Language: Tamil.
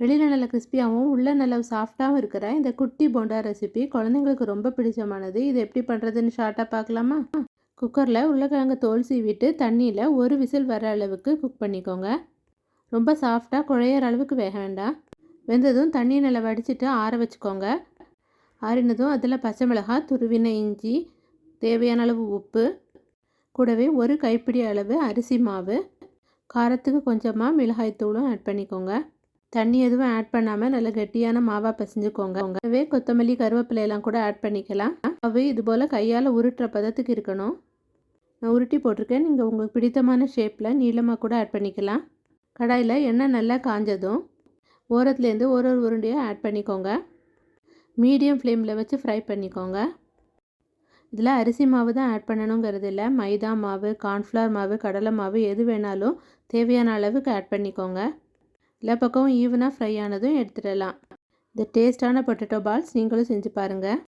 வெளியில் நல்ல கிறிஸ்பியாகவும் உள்ள நல்ல சாஃப்டாகவும் இருக்கிற இந்த குட்டி போண்டா ரெசிபி குழந்தைங்களுக்கு ரொம்ப பிடிச்சமானது. இது எப்படி பண்ணுறதுன்னு ஷார்ட்டாக பார்க்கலாமா? குக்கரில் உருளைக்கிழங்கு தோல் சீவிட்டு தண்ணியில் ஒரு விசில் வர அளவுக்கு குக் பண்ணிக்கோங்க. ரொம்ப சாஃப்டாக குழையிற அளவுக்கு வேக வேண்டாம். வெந்ததும் தண்ணியை நல்லா வடிச்சிட்டு ஆற வச்சுக்கோங்க. ஆறினதும் அதில் பச்சை மிளகாய் துருவின இஞ்சி தேவையான அளவு உப்பு கூடவே ஒரு கைப்பிடி அளவு அரிசி மாவு காரத்துக்கு கொஞ்சமாக மிளகாய் தூளும் ஆட் பண்ணிக்கோங்க. தண்ணி எதுவும் ஆட் பண்ணாமல் நல்லா கெட்டியான மாவாக பிசைஞ்சுக்கோங்க. உங்கவே கொத்தமல்லி கருவேப்பிலையெல்லாம் கூட ஆட் பண்ணிக்கலாம். அவை இது போல் கையால் உருட்டுற பதத்துக்கு இருக்கணும். நான் உருட்டி போட்டிருக்கேன். நீங்கள் உங்களுக்கு பிடித்தமான ஷேப்பில் நீளமாக கூட ஆட் பண்ணிக்கலாம். கடாயில் எண்ணெய் நல்லா காஞ்சதும் ஓரத்துலேருந்து ஒரு ஒரு உருண்டையாக ஆட் பண்ணிக்கோங்க. மீடியம் ஃப்ளேமில் வச்சு ஃப்ரை பண்ணிக்கோங்க. இதில் அரிசி மாவு தான் ஆட் பண்ணணுங்கிறது இல்லை. மைதா மாவு கார்ன்ஃப்ளவர் மாவு கடலை மாவு எது வேணாலும் தேவையான அளவுக்கு ஆட் பண்ணிக்கோங்க. எல்லா பக்கமும் ஈவனாக ஃப்ரை ஆனதும் எடுத்துடலாம். இந்த டேஸ்ட்டான பொட்டேட்டோ பால்ஸ் நீங்களும் செஞ்சு பாருங்கள்